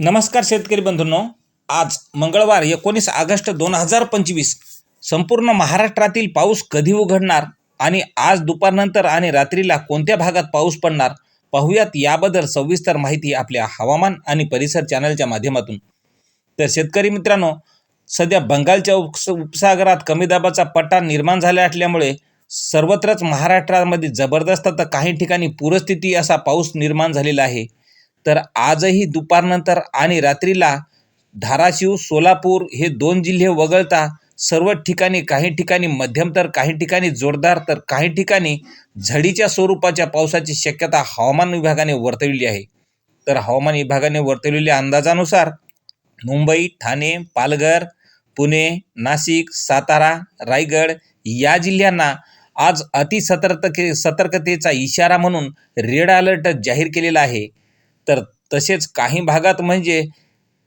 नमस्कार शेतकरी बंधूंनो. आज मंगळवार एकोणीस ऑगस्ट दोन हजार पंचवीस. संपूर्ण महाराष्ट्रातील पाऊस कधी उघडणार आणि आज दुपारनंतर आणि रात्रीला कोणत्या भागात पाऊस पडणार पाहूयात याबद्दल सविस्तर माहिती आपल्या हवामान आणि परिसर चॅनलच्या माध्यमातून. तर शेतकरी मित्रांनो सध्या बंगालच्या उपस उपसागरात कमी दाबाचा पट्टा निर्माण झाला असल्यामुळे सर्वत्रच महाराष्ट्रामध्ये जबरदस्त तर काही ठिकाणी पूरस्थिती असा पाऊस निर्माण झालेला आहे. तर आजही दुपारनंतर आणि रात्रीला धाराशिव सोलापूर हे दोन जिल्हे वगळता सर्व ठिकाणी काही ठिकाणी मध्यम तर काही ठिकाणी जोरदार तर काही ठिकाणी झडीच्या स्वरूपाच्या पावसाची शक्यता हवामान विभागाने वर्तवली आहे. तर हवामान विभागाने वर्तवलेल्या अंदाजानुसार मुंबई ठाणे पालघर पुणे नाशिक सातारा रायगड या जिल्ह्यांना आज अतिसतर्कते सतर्कतेचा इशारा म्हणून रेड अलर्ट जाहीर केलेला आहे. तर तसेच काही भागात म्हणजे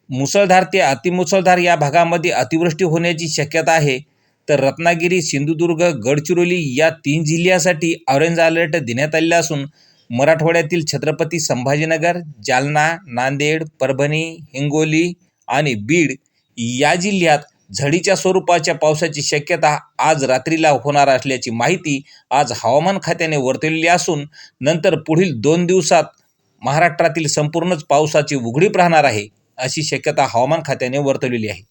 मुसळधार ते अतिमुसळधार या भागामध्ये अतिवृष्टी होण्याची शक्यता आहे. तर रत्नागिरी सिंधुदुर्ग गडचिरोली या तीन जिल्ह्यासाठी ऑरेंज अलर्ट देण्यात आलेला असून मराठवाड्यातील छत्रपती संभाजीनगर जालना नांदेड परभणी हिंगोली आणि बीड या जिल्ह्यात झडीच्या स्वरूपाच्या पावसाची शक्यता आज रात्रीला होणार असल्याची माहिती आज हवामान खात्याने वर्तवलेली असून नंतर पुढील दोन दिवसात महाराष्ट्रातील संपूर्णच पावसाची उघडीप राहणार आहे अशी शक्यता हवामान खात्याने वर्तवलेली आहे.